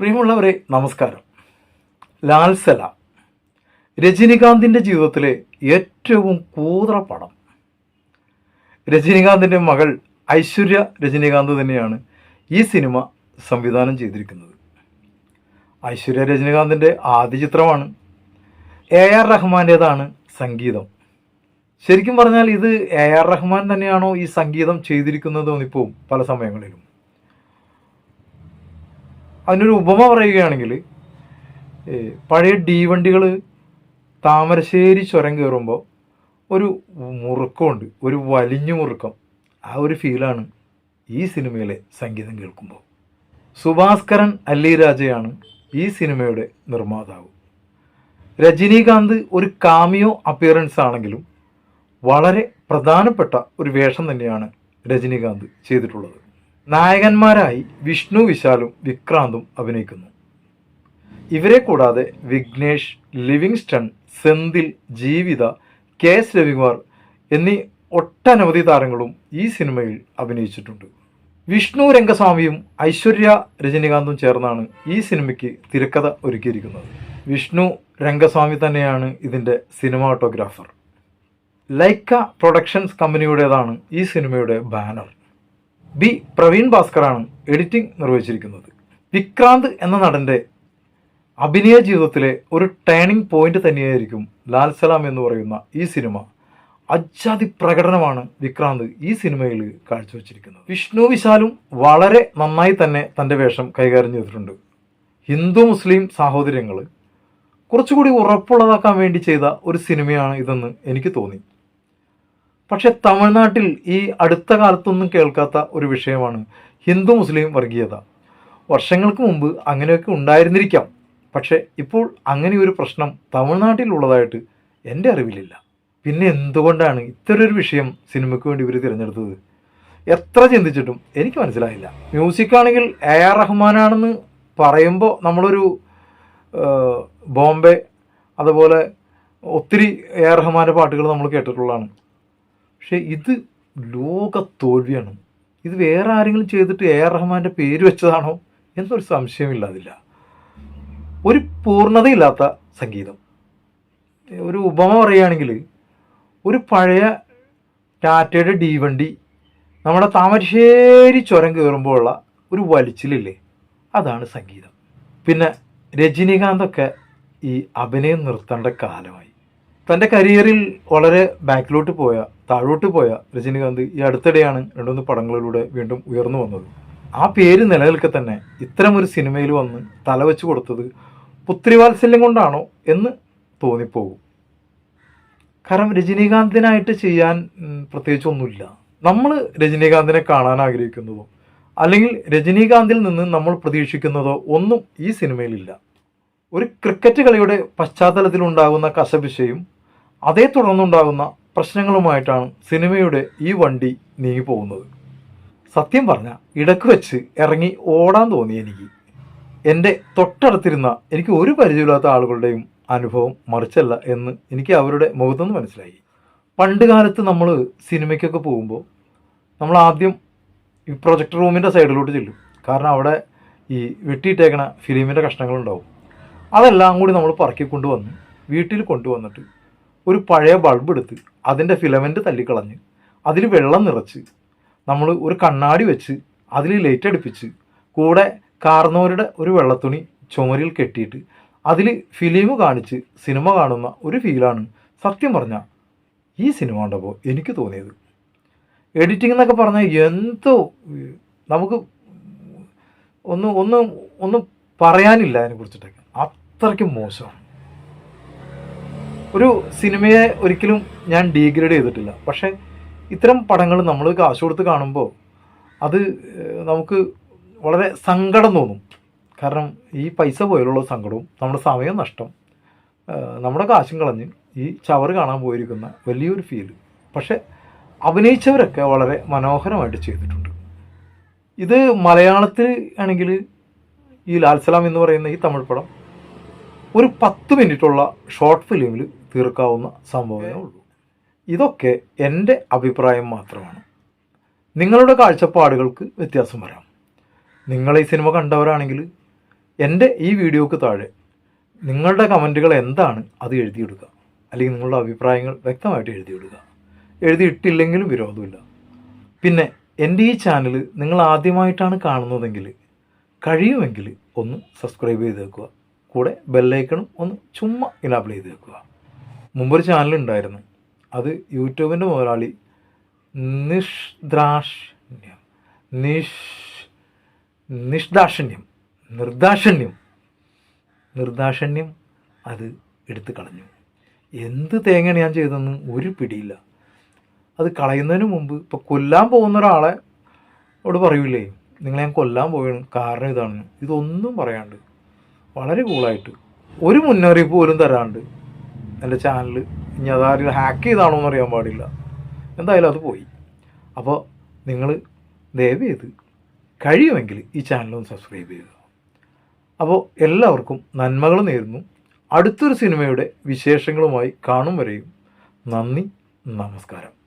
പ്രിയമുള്ളവരെ നമസ്കാരം. ലാൽസല സലാം. രജനികാന്തിന്റെ ജീവിതത്തിലെ ഏറ്റവും കൂതറ പടം. രജനികാന്തിന്റെ മകൾ ഐശ്വര്യ രജനികാന്ത് തന്നെയാണ് ഈ സിനിമ സംവിധാനം ചെയ്തിരിക്കുന്നത്. ഐശ്വര്യ രജനികാന്തിന്റെ ആദ്യ ചിത്രമാണ്. എ ആർ റഹ്മാന്റേതാണ് സംഗീതം. ശരിക്കും പറഞ്ഞാൽ ഇത് എ ആർ റഹ്മാൻ തന്നെയാണോ ഈ സംഗീതം ചെയ്തിരിക്കുന്നത് എന്നിപ്പോൾ പല സമയങ്ങളിലും അതിനൊരു ഉപമ പറയുകയാണെങ്കിൽ പഴയ ഡി വണ്ടികൾ താമരശ്ശേരി ചുരം കയറുമ്പോൾ ഒരു മുറുക്കമുണ്ട് ഒരു വലിഞ്ഞു മുറുക്കം. ആ ഒരു ഫീലാണ് ഈ സിനിമയിലെ സംഗീതം കേൾക്കുമ്പോൾ. സുഭാസ്കരൻ അല്ലി രാജയാണ് ഈ സിനിമയുടെ നിർമ്മാതാവ്. രജനീകാന്ത് ഒരു കാമിയോ അപ്പിയറൻസ് ആണെങ്കിലും വളരെ പ്രധാനപ്പെട്ട ഒരു വേഷം തന്നെയാണ് രജനീകാന്ത് ചെയ്തിട്ടുള്ളത്. നായകന്മാരായി വിഷ്ണു വിശാലും വിക്രാന്തും അഭിനയിക്കുന്നു. ഇവരെ കൂടാതെ വിഘ്നേഷ് ലിവിങ്സ്റ്റൺ സെന്തിൽ ജീവിത കെ എസ് രവികുമാർ എന്നീ ഒട്ടനവധി താരങ്ങളും ഈ സിനിമയിൽ അഭിനയിച്ചിട്ടുണ്ട്. വിഷ്ണു രംഗസ്വാമിയും ഐശ്വര്യ രജനികാന്തും ചേർന്നാണ് ഈ സിനിമയ്ക്ക് തിരക്കഥ ഒരുക്കിയിരിക്കുന്നത്. വിഷ്ണു രംഗസ്വാമി തന്നെയാണ് ഇതിന്റെ സിനിമാട്ടോഗ്രാഫർ. ലൈക്ക പ്രൊഡക്ഷൻസ് കമ്പനിയുടേതാണ് ഈ സിനിമയുടെ ബാനർ. ബി പ്രവീൺ ഭാസ്കറാണ് എഡിറ്റിംഗ് നിർവഹിച്ചിരിക്കുന്നത്. വിക്രാന്ത് എന്ന നടന്റെ അഭിനയ ജീവിതത്തിലെ ഒരു ടേണിംഗ് പോയിന്റ് തന്നെയായിരിക്കും ലാൽ സലാം എന്ന് പറയുന്ന ഈ സിനിമ. അജാതി പ്രകടനമാണ് വിക്രാന്ത് ഈ സിനിമയിൽ കാഴ്ചവെച്ചിരിക്കുന്നത്. വിഷ്ണു വിശാലും വളരെ നന്നായി തന്നെ തന്റെ വേഷം കൈകാര്യം ചെയ്തിട്ടുണ്ട്. ഹിന്ദു മുസ്ലിം സാഹോദര്യങ്ങൾ കുറച്ചുകൂടി ഉറപ്പുള്ളതാക്കാൻ വേണ്ടി ചെയ്ത ഒരു സിനിമയാണ് ഇതെന്ന് എനിക്ക് തോന്നി. പക്ഷെ തമിഴ്നാട്ടിൽ ഈ അടുത്ത കാലത്തൊന്നും കേൾക്കാത്ത ഒരു വിഷയമാണ് ഹിന്ദു മുസ്ലിം വർഗീയത. വർഷങ്ങൾക്ക് മുമ്പ് അങ്ങനെയൊക്കെ ഉണ്ടായിരുന്നിരിക്കാം. പക്ഷെ ഇപ്പോൾ അങ്ങനെ ഒരു പ്രശ്നം തമിഴ്നാട്ടിലുള്ളതായിട്ട് എന്റെ അറിവിലില്ല. പിന്നെ എന്തുകൊണ്ടാണ് ഇത്തരൊരു വിഷയം സിനിമയ്ക്ക് വേണ്ടി ഇവർ തിരഞ്ഞെടുത്തത്? എത്ര ചിന്തിച്ചിട്ടും എനിക്ക് മനസ്സിലായില്ല. മ്യൂസിക് ആണെങ്കിൽ എ ആർ റഹ്മാനാണെന്ന് പറയുമ്പോൾ നമ്മളൊരു ബോംബെ അതുപോലെ ഒത്തിരി എ ആർ റഹ്മാന്റെ പാട്ടുകൾ നമ്മൾ കേട്ടിട്ടുള്ളതാണ്. പക്ഷേ ഇത് ലോക തോൽവിയാണ് ഇത് വേറെ ആരെങ്കിലും ചെയ്തിട്ട് എ ആർ റഹ്മാന്റെ പേര് വെച്ചതാണോ എന്നൊരു സംശയമില്ലാതില്ല. ഒരു പൂർണതയില്ലാത്ത സംഗീതം. ഒരു ഉപമ പറയുകയാണെങ്കിൽ ഒരു പഴയ ടാറ്റയുടെ ഡി വണ്ടി നമ്മുടെ താമരശ്ശേരി ചുരം കയറുമ്പോഴുള്ള ഒരു വലിച്ചിലില്ലേ? അതാണ് സംഗീതം. പിന്നെ രജനീകാന്തൊക്കെ ഈ അഭിനയം നിർത്തേണ്ട കാലമായി. തന്റെ കരിയറിൽ വളരെ ബാക്കിലോട്ട് പോയ താഴോട്ട് പോയ രജനീകാന്ത് ഈ അടുത്തിടെയാണ് രണ്ടുമൂന്ന് പടങ്ങളിലൂടെ വീണ്ടും ഉയർന്നു വന്നത്. ആ പേര് നിലനിൽക്കെ തന്നെ ഇത്തരം ഒരു സിനിമയിൽ വന്ന് തലവെച്ച് കൊടുത്തത് പുത്രിവാത്സല്യം കൊണ്ടാണോ എന്ന് തോന്നിപ്പോകും. കാരണം രജനീകാന്തിനായിട്ട് ചെയ്യാൻ പ്രത്യേകിച്ചൊന്നുമില്ല. നമ്മൾ രജനീകാന്തിനെ കാണാൻ ആഗ്രഹിക്കുന്നതോ അല്ലെങ്കിൽ രജനീകാന്തിൽ നിന്ന് നമ്മൾ പ്രതീക്ഷിക്കുന്നതോ ഒന്നും ഈ സിനിമയിലില്ല. ഒരു ക്രിക്കറ്റ് കളിയുടെ പശ്ചാത്തലത്തിലുണ്ടാകുന്ന കശപിശയും അതേ തുടർന്നുണ്ടാകുന്ന പ്രശ്നങ്ങളുമായിട്ടാണ് സിനിമയുടെ ഈ വണ്ടി നീങ്ങി പോകുന്നത് സത്യം പറഞ്ഞ ഇടയ്ക്ക് വെച്ച് ഇറങ്ങി ഓടാൻ തോന്നി എനിക്ക്. എന്റെ തൊട്ടടുത്തിരുന്ന എനിക്ക് ഒരു പരിചയമില്ലാത്ത ആളുകളുടെയും അനുഭവം മറിച്ചല്ല എന്ന് എനിക്ക് അവരുടെ മുഖത്തുനിന്ന് മനസ്സിലായി. പണ്ട് കാലത്ത് നമ്മൾ സിനിമയ്ക്കൊക്കെ പോകുമ്പോൾ നമ്മൾ ആദ്യം ഈ പ്രൊജക്ട് റൂമിന്റെ സൈഡിലോട്ട് ചെല്ലും. കാരണം അവിടെ ഈ വെട്ടിയിട്ടേക്കണ ഫിലിമിന്റെ കഷ്ണങ്ങളുണ്ടാവും. അതെല്ലാം കൂടി നമ്മൾ പറക്കി കൊണ്ടുവന്ന് വീട്ടിൽ കൊണ്ടുവന്നിട്ട് ഒരു പഴയ ബൾബ് എടുത്ത് അതിന്റെ ഫിലമെന്റ് തല്ലിക്കളഞ്ഞ് അതിൽ വെള്ളം നിറച്ച് നമ്മൾ ഒരു കണ്ണാടി വെച്ച് അതിൽ ലൈറ്റ് അടുപ്പിച്ച് കൂടെ കാർന്നവരുടെ ഒരു വെള്ളത്തുണി ചുമരിൽ കെട്ടിയിട്ട് അതിൽ ഫിലിം കാണിച്ച് സിനിമ കാണുന്ന ഒരു ഫീലാണ് സത്യം പറഞ്ഞാൽ ഈ സിനിമ കണ്ടപ്പോൾ എനിക്ക് തോന്നിയത്. എഡിറ്റിംഗ് എന്നൊക്കെ പറഞ്ഞാൽ എന്തോ നമുക്ക് ഒന്ന് ഒന്ന് ഒന്ന് പറയാനില്ല അതിനെ കുറിച്ചിട്ടൊക്കെ അത്രയ്ക്കും മോശമാണ്. ഒരു സിനിമയെ ഒരിക്കലും ഞാൻ ഡീഗ്രേഡ് ചെയ്തിട്ടില്ല. പക്ഷേ ഇത്തരം പടങ്ങൾ നമ്മൾ കാശ് കൊടുത്ത് കാണുമ്പോൾ അത് നമുക്ക് വളരെ സങ്കടം തോന്നും. കാരണം ഈ പൈസ പോലുള്ള സങ്കടവും നമ്മുടെ സമയം നഷ്ടം നമ്മുടെ കാശും കളഞ്ഞ് ഈ ചവർ കാണാൻ പോയിരിക്കുന്ന വലിയൊരു ഫീൽ പക്ഷേ അഭിനയിച്ചവരൊക്കെ വളരെ മനോഹരമായിട്ട് ചെയ്തിട്ടുണ്ട്. ഇത് മലയാളത്തിൽ ആണെങ്കിൽ ഈ ലാൽസലാം എന്ന് പറയുന്ന ഈ തമിഴ് പടം ഒരു പത്ത് മിനിറ്റുള്ള ഷോർട്ട് ഫിലിമിൽ തീർക്കാവുന്ന സംഭവമേ ഉള്ളൂ. ഇതൊക്കെ എന്റെ അഭിപ്രായം മാത്രമാണ്. നിങ്ങളുടെ കാഴ്ചപ്പാടുകൾക്ക് വ്യത്യാസം വരാം. നിങ്ങൾ ഈ സിനിമ കണ്ടവരാണെങ്കിൽ എന്റെ ഈ വീഡിയോക്ക് താഴെ നിങ്ങളുടെ കമന്റുകൾ എന്താണ് അത് എഴുതിയിടുക അല്ലെങ്കിൽ നിങ്ങളുടെ അഭിപ്രായങ്ങൾ വ്യക്തമായിട്ട് എഴുതിയിടുക എഴുതിയിട്ടില്ലെങ്കിലും വിരോധമില്ല. പിന്നെ എന്റെ ഈ ചാനൽ നിങ്ങൾ ആദ്യമായിട്ടാണ് കാണുന്നതെങ്കിൽ കഴിയുമെങ്കിൽ ഒന്ന് സബ്സ്ക്രൈബ് ചെയ്തേക്കുക. കൂടെ ബെല്ലൈക്കണും ഒന്ന് ചുമ്മാ ഇനാബിൾ ചെയ്ത് വെക്കുക. മുമ്പൊരു ചാനൽ ഉണ്ടായിരുന്നു. അത് യൂട്യൂബിന്റെ മുതലാളി നിഷ്ദ്രാഷ്ണ്യം നിഷ് നിഷ്ദാഷണ്യം നിർദാഷണ്യം നിർദാഷണ്യം അത് എടുത്തു കളഞ്ഞു. എന്ത് തേങ്ങയാണ് ഞാൻ ചെയ്തതെന്ന് ഒരു പിടിയില്ല. അത് കളയുന്നതിന് മുമ്പ് ഇപ്പോൾ കൊല്ലാൻ പോകുന്ന ഒരാളെ അവിടെ പറയൂലേ? നിങ്ങളെ ഞാൻ കൊല്ലാൻ പോയാണ് കാരണം ഇതാണ്. ഇതൊന്നും പറയാണ്ട്. വളരെ കൂളായിട്ട് ഒരു മുന്നറിയിപ്പ് പോലും തരാണ്ട് എന്റെ ചാനൽ ഇനി അതാരും ഹാക്ക് ചെയ്താണോ എന്ന് അറിയാൻ പാടില്ല. എന്തായാലും അത് പോയി. അപ്പോൾ നിങ്ങൾ ദയവ് ചെയ്ത് കഴിയുമെങ്കിൽ ഈ ചാനലൊന്ന് സബ്സ്ക്രൈബ് ചെയ്യുക. അപ്പോൾ എല്ലാവർക്കും നന്മകൾ നേരുന്നു. അടുത്തൊരു സിനിമയുടെ വിശേഷങ്ങളുമായി കാണും വരെയും നന്ദി നമസ്കാരം.